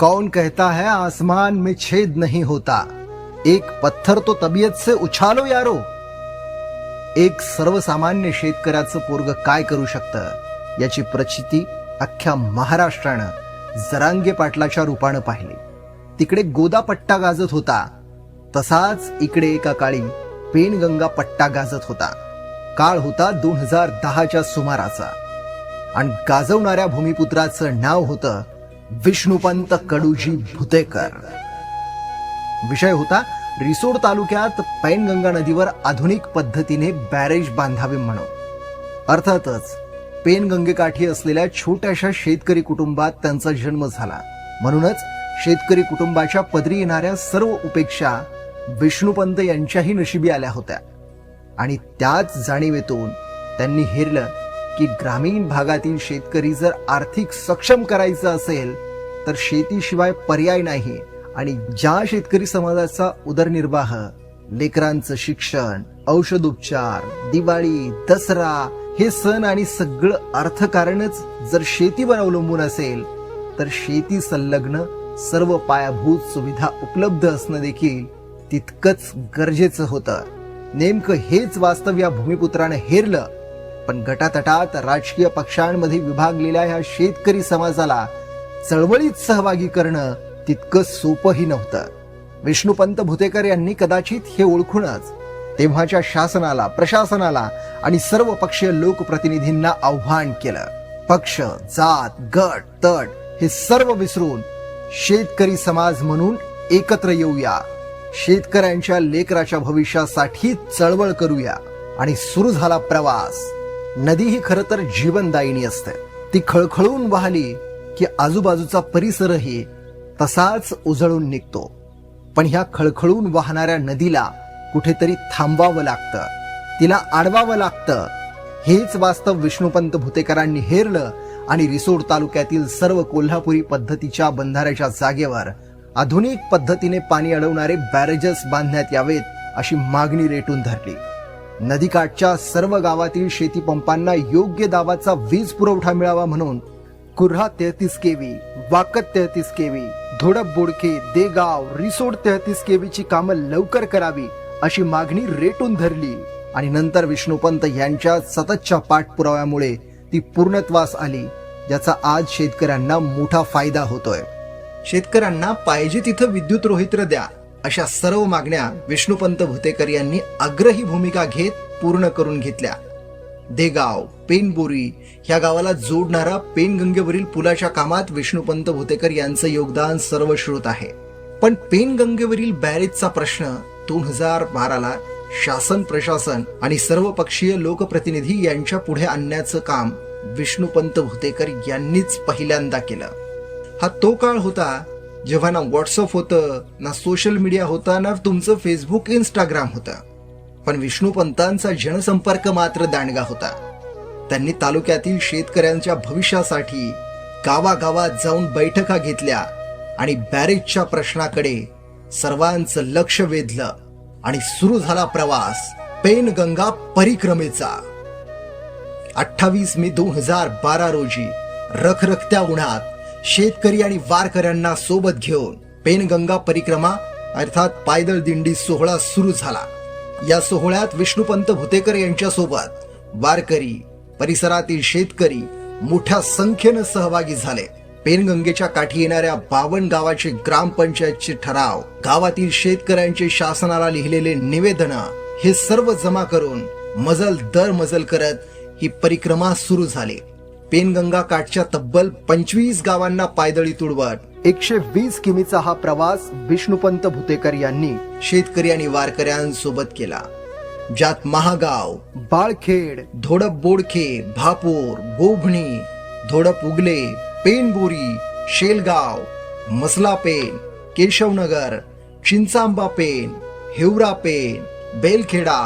कौन कहता है आसमान में छेद नहीं होता। एक पत्थर तो तबियत से उछालो यारो। एक सर्वसामान्य शेतकऱ्याचं पोरग काय करू शकतं? याची प्रचिती अख्ख्या महाराष्ट्रानं जरांगे पाटलाच्या रूपानं पाहिली. तिकडे गोदा पट्टा गाजत होता. तसाच इकडे एका काळी पेनगंगा पट्टा गाजत होता. काळ होता दोन हजार दहाच्या सुमाराचा. आणि गाजवणाऱ्या भूमिपुत्राचं नाव होतं विष्णुपंत कडूजी भुतेकर. विषय होता रिसोड तालुक्यात पैनगंगा नदीवर आधुनिक पद्धतीने बॅरेज बांधावे म्हणून. अर्थातच पेनगंगेकाठी असलेल्या छोट्याशा शेतकरी कुटुंबात त्यांचा जन्म झाला. म्हणूनच शेतकरी कुटुंबाच्या पदरी येणाऱ्या सर्व उपेक्षा विष्णुपंत यांच्याही नशिबी आल्या होत्या. आणि त्याच जाणीवेतून त्यांनी हेरलं की ग्रामीण भागातील शेतकरी जर आर्थिक सक्षम करायचं असेल तर शेतीशिवाय पर्याय नाही आणि ज्या शेतकरी समाजाचा उदरनिर्वाह लेकरांचं शिक्षण औषधोपचार दिवाळी दसरा हे सण आणि सगळं अर्थकारणच जर शेतीवर अवलंबून असेल तर शेती संलग्न सर्व पायाभूत सुविधा उपलब्ध असणं देखील तितकंच गरजेचं होतं. नेमकं हेच वास्तव या भूमिपुत्रानं हेरलं पण गटातटात राजकीय पक्षांमध्ये विभागलेल्या ह्या शेतकरी समाजाला चळवळीत सहभागी करणं तितकं सोपंही नव्हतं. विष्णुपंत भुतेकर यांनी कदाचित हे ओळखूनच तेव्हाच्या शासनाला प्रशासनाला आणि सर्व पक्षीय लोकप्रतिनिधींना आव्हान केलं. पक्ष जात गट तट हे सर्व विसरून शेतकरी समाज म्हणून एकत्र येऊया. शेतकऱ्यांच्या लेकराच्या भविष्यासाठी चळवळ करूया आणि सुरू झाला प्रवास. नदी ही खरं तर जीवनदायिनी असते. ती खळखळून वाहली की आजूबाजूचा परिसरही तसाच उजळून निघतो. पण ह्या खळखळून वाहणाऱ्या नदीला कुठेतरी थांबवावं लागतं. तिला आडवावं लागतं. हेच वास्तव विष्णुपंत भुतेकरांनी हेरलं आणि रिसोड तालुक्यातील सर्व कोल्हापुरी पद्धतीच्या बंधाऱ्याच्या जागेवर आधुनिक पद्धतीने पाणी अडवणारे बॅरेजेस बांधण्यात यावेत अशी मागणी रेटून धरली. नदीकाठच्या सर्व गावातील शेतीपंपांना योग्य दाबाचा वीज पुरवठा मिळावा म्हणून कुऱ्हा तेहतीस केवी वाकत तेहतीस केवी धोडप बोडके देगाव रिसोड तेहतीस केवीची कामं लवकर करावी अशी मागणी रेटून धरली. आणि नंतर विष्णुपंत यांच्या सततच्या पाठपुराव्यामुळे ती पूर्णत्वास आली ज्याचा आज शेतकऱ्यांना मोठा फायदा होतोय. शेतकऱ्यांना पाहिजे तिथं विद्युत रोहित्र द्या अशा सर्व मागण्या विष्णुपंत भुतेकर यांनी आग्रही भूमिका घेत पूर्ण करून घेतल्या. देगाव पेनबोरी ह्या गावाला जोडणारा पेनगंगेवरील पुलाच्या कामात विष्णुपंत भुतेकर यांचं योगदान सर्वश्रुत आहे. पण पेनगंगेवरील बॅरेजचा प्रश्न दोन हजार बाराला शासन प्रशासन आणि सर्व पक्षीय लोकप्रतिनिधी यांच्या पुढे आणण्याचं काम विष्णुपंत भुतेकर यांनीच पहिल्यांदा केलं. हा तो काळ होता जेव्हा ना व्हॉट्सअप होतं ना सोशल मीडिया होता ना तुमचं फेसबुक इंस्टाग्राम होतं. पण विष्णुपंतांचा जनसंपर्क मात्र दांडगा होता. त्यांनी तालुक्यातील शेतकऱ्यांच्या भविष्यासाठी गावागावात जाऊन बैठका घेतल्या आणि बॅरेजच्या प्रश्नाकडे सर्वांचं लक्ष वेधलं आणि सुरू झाला प्रवास पेनगंगा परिक्रमेचा. अठ्ठावीस मे दोन हजार बारा रोजी रखरखत्या उन्हात शेतकरी आणि वारकऱ्यांना सोबत घेऊन पेनगंगा परिक्रमा अर्थात पायदळ दिंडी सोहळा सुरू झाला. या सोहळ्यात विष्णुपंत भुतेकर यांच्या सोबत वारकरी परिसरातील शेतकरी मोठ्या संख्येनं सहभागी झाले. पेनगंगेच्या काठी येणाऱ्या बावन गावाचे ग्रामपंचायतचे ठराव गावातील शेतकऱ्यांचे शासनाला लिहिलेले निवेदन हे सर्व जमा करून मजल दर मजल करत ही परिक्रमा सुरू झाली. पेनगंगा काठच्या तब्बल पंचवीस गावांना पायदळी तुडवत एकशे वीस किमीचा हा प्रवास विष्णुपंत भुतेकर यांनी शेतकरी आणि वारकऱ्यांसोबत केला ज्यात महागाव बाळखेड धोडप बोडखे भापूर गोभणी धोडप उगले पेनबोरी शेलगाव मसला पेन केशवनगर चिंचांबा पेन हिवरा पेन बेलखेडा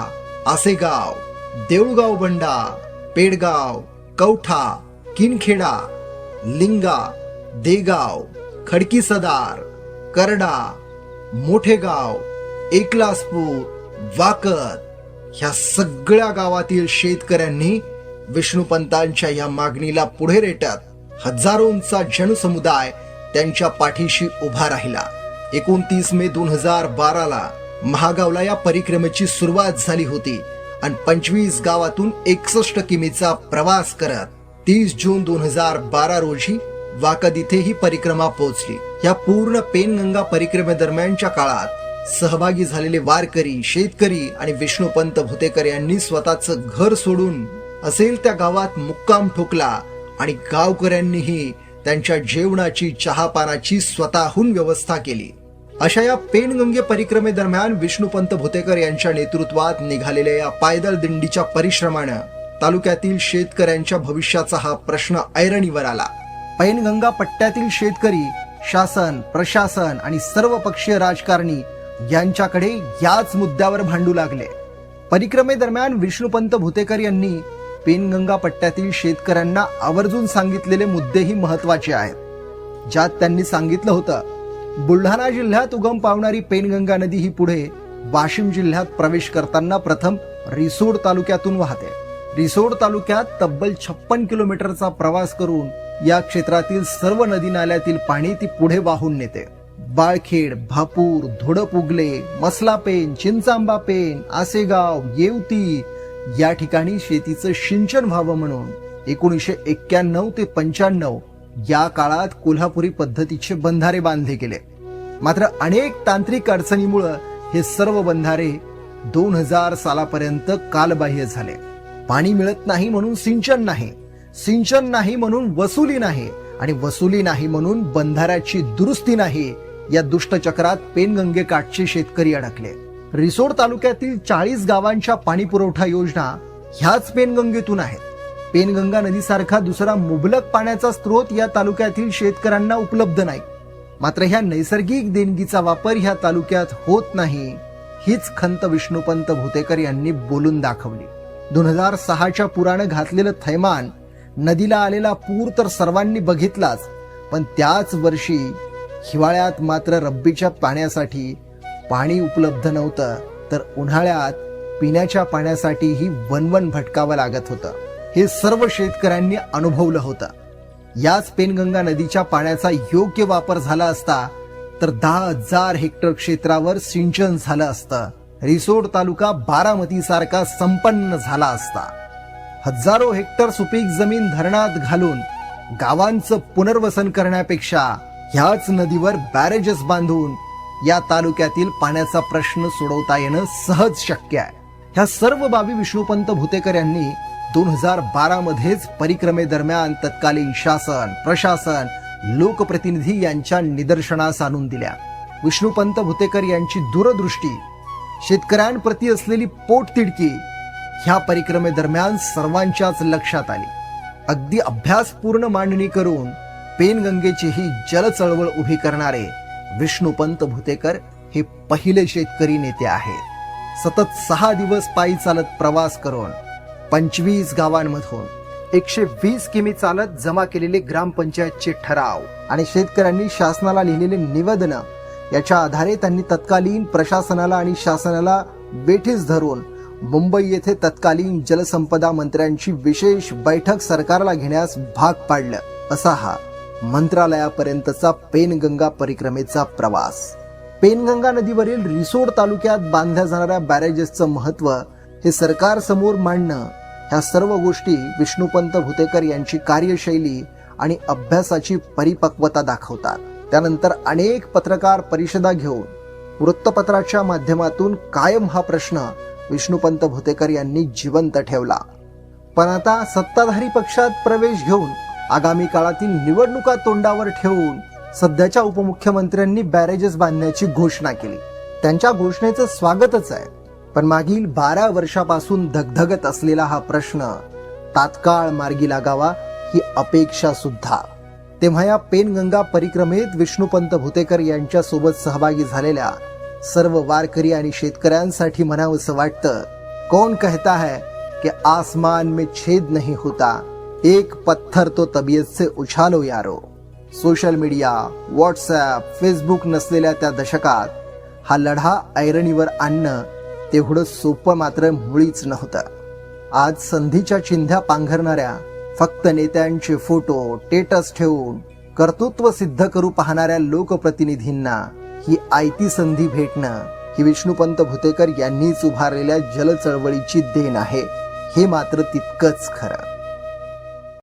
आसेगाव देऊळगाव बंडा पेडगाव कवठा किनखेडा लिंगा देगाव खडकी सदार करडा मोठेगाव एकलासपूर वाकत ह्या सगळ्या गावातील शेतकऱ्यांनी विष्णुपंतांच्या या मागणीला पुढे रेटत हजारोंचा जनसमुदाय त्यांच्या पाठीशी उभा राहिला. एकोणतीस मे दोन हजार बाराला महागावला या परिक्रमेची सुरुवात झाली होती आणि पंचवीस गावातून एकसष्ट किमीचा प्रवास करत तीस जून दोन हजार बारा रोजी वाकद इथे ही परिक्रमा पोहोचली या पूर्ण पेनगंगा परिक्रमेदरम्यानच्या काळात सहभागी झालेले वारकरी शेतकरी आणि विष्णुपंत भुतेकर यांनी स्वतःच घर सोडून असेल त्या गावात मुक्काम ठोकला आणि गावकऱ्यांनीही त्यांच्या जेवणाची चहापानाची स्वतःहून व्यवस्था केली. अशा या पेनगंगे परिक्रमेदरम्यान विष्णुपंत भुतेकर यांच्या नेतृत्वात निघालेल्या या पायदळ दिंडीच्या परिश्रमानं तालुक्यातील शेतकऱ्यांच्या भविष्याचा हा प्रश्न ऐरणीवर आला. पैनगंगा पट्ट्यातील शेतकरी शासन प्रशासन आणि सर्व पक्षीय राजकारणी यांच्याकडे याच मुद्द्यावर भांडू लागले. परिक्रमेदरम्यान विष्णुपंत भुतेकर यांनी पेनगंगा पट्ट्यातील शेतकऱ्यांना आवर्जून सांगितलेले मुद्देही महत्त्वाचे आहेत. ज्यात त्यांनी सांगितलं होतं बुलढाणा जिल्ह्यात उगम पावणारी पेनगंगा नदी ही पुढे वाशिम जिल्ह्यात प्रवेश करताना प्रथम रिसोड तालुक्यातून वाहते. रिसोड तालुक्यात तब्बल छप्पन किलोमीटरचा प्रवास करून या क्षेत्रातील सर्व नदी नाल्यातील पाणी ती पुढे वाहून नेते. बाळखेड भापूर धोडपुगले मसला पेन चिंचांबा पेन आसेगाव येवती या ठिकाणी शेतीचं सिंचन व्हावं म्हणून एकोणीसशे एक्क्याण्णव ते पंच्याण्णव या काळात कोल्हापुरी पद्धतीचे बंधारे बांधले गेले. मात्र अनेक तांत्रिक अडचणीमुळं हे सर्व बंधारे दोन हजार सालापर्यंत कालबाह्य झाले. पाणी मिळत नाही म्हणून सिंचन नाही. सिंचन नाही म्हणून वसुली नाही आणि वसुली नाही म्हणून बंधाऱ्याची दुरुस्ती नाही. या दुष्टचक्रात पेनगंगे काठचे शेतकरी अडकले. रिसोड तालुक्यातील चाळीस गावांच्या पाणी पुरवठा योजना ह्याच पेनगंगेतून आहेत. पेनगंगा नदीसारखा दुसरा मुबलक पाण्याचा स्रोत या तालुक्यातील शेतकऱ्यांना उपलब्ध नाही. मात्र ह्या नैसर्गिक देणगीचा वापर ह्या तालुक्यात होत नाही हीच खंत विष्णुपंत भुतेकर यांनी बोलून दाखवली. दोन हजार सहाच्या पुरानं घातलेलं थैमान नदीला आलेला पूर तर सर्वांनी बघितलाच पण त्याच वर्षी हिवाळ्यात मात्र रब्बीच्या पाण्यासाठी पाणी उपलब्ध नव्हतं तर उन्हाळ्यात पिण्याच्या पाण्यासाठीही वनवन भटकावं लागत होतं. हे सर्व शेतकऱ्यांनी अनुभवलं होतं. याच पेनगंगा नदीच्या पाण्याचा योग्य वापर झाला असता तर दहा हजार हेक्टर क्षेत्रावर सिंचन झालं असतं. रिसोड तालुका बारामती सारखा संपन्न झाला असता. हजारो हेक्टर सुपीक जमीन धरणात घालून गावांचं पुनर्वसन करण्यापेक्षा ह्याच नदीवर बॅरेजेस बांधून या तालुक्यातील पाण्याचा प्रश्न सोडवता येणं सहज शक्य आहे. ह्या सर्व बाबी विष्णुपंत भुतेकर यांनी दोन हजार बारा मध्येच परिक्रमेदरम्यान तत्कालीन शासन प्रशासन लोकप्रतिनिधी यांच्या निदर्शनास आणून दिल्या. विष्णुपंत भुतेकर यांची दूरदृष्टी शेतकऱ्यांप्रती असलेली पोटतिडकी ह्या परिक्रमेदरम्यान सर्वांच्याच लक्षात आली. अगदी अभ्यासपूर्ण मांडणी करून पेनगंगेची ही जल चळवळ उभी करणारे विष्णुपंत भुतेकर हे पहिले शेतकरी नेते आहेत. सतत सहा दिवस पायी चालत प्रवास करून पंचवीस गावांमधून एकशे वीस किमी चालत जमा केलेले ग्रामपंचायतचे ठराव आणि शेतकऱ्यांनी शासनाला लिहिलेले निवेदन याच्या आधारे त्यांनी तत्कालीन प्रशासनाला आणि शासनाला वेठीस धरून मुंबई येथे तत्कालीन जलसंपदा मंत्र्यांची विशेष बैठक सरकारला घेण्यास भाग पाडलं. असा हा मंत्रालयापर्यंतचा पेनगंगा परिक्रमेचा प्रवास. पेनगंगा नदीवरील रिसोड तालुक्यात बांधल्या जाणाऱ्या बॅरेजेसचं महत्त्व हे सरकार समोर मांडणं ह्या सर्व गोष्टी विष्णुपंत भुतेकर यांची कार्यशैली आणि अभ्यासाची परिपक्वता दाखवतात. त्यानंतर अनेक पत्रकार परिषदा घेऊन वृत्तपत्राच्या माध्यमातून कायम हा प्रश्न विष्णुपंत भुतेकर यांनी जिवंत ठेवला. पण आता सत्ताधारी पक्षात प्रवेश घेऊन आगामी काळातील निवडणुका तोंडावर ठेवून सध्याच्या उपमुख्यमंत्र्यांनी बॅरेजेस बांधण्याची घोषणा केली. त्यांच्या घोषणेचं स्वागतच आहे. पण मागील बारा वर्षापासून धगधगत असलेला हा प्रश्न तात्काळ मार्गी लागावा ही अपेक्षा सुद्धा. तेव्हा या पेनगंगा परिक्रमेत विष्णुपंत भुतेकर यांच्या सोबत सहभागी झालेल्या सर्व वारकरी आणि शेतकऱ्यांसाठी म्हणावंसं वाटतं. कौन कहता है कि आसमान में छेद नहीं होता? एक पत्थर तो तबियत से उछालो यारो। सोशल मीडिया व्हॉट्सॲप फेसबुक नसलेल्या त्या दशकात हा लढा ऐरणीवर आणणं तेवढं सोपं मात्र मुळीच नव्हतं. आज संधीच्या चिंध्या पांघरणाऱ्या फक्त नेत्यांचे फोटो टेटस ठेवून कर्तृत्व सिद्ध करू पाहणाऱ्या लोकप्रतिनिधींना ही आयती संधी भेटणं ही विष्णुपंत भुतेकर यांनीच उभारलेल्या जल चळवळीची देण आहे. हे मात्र तितकंच खरं.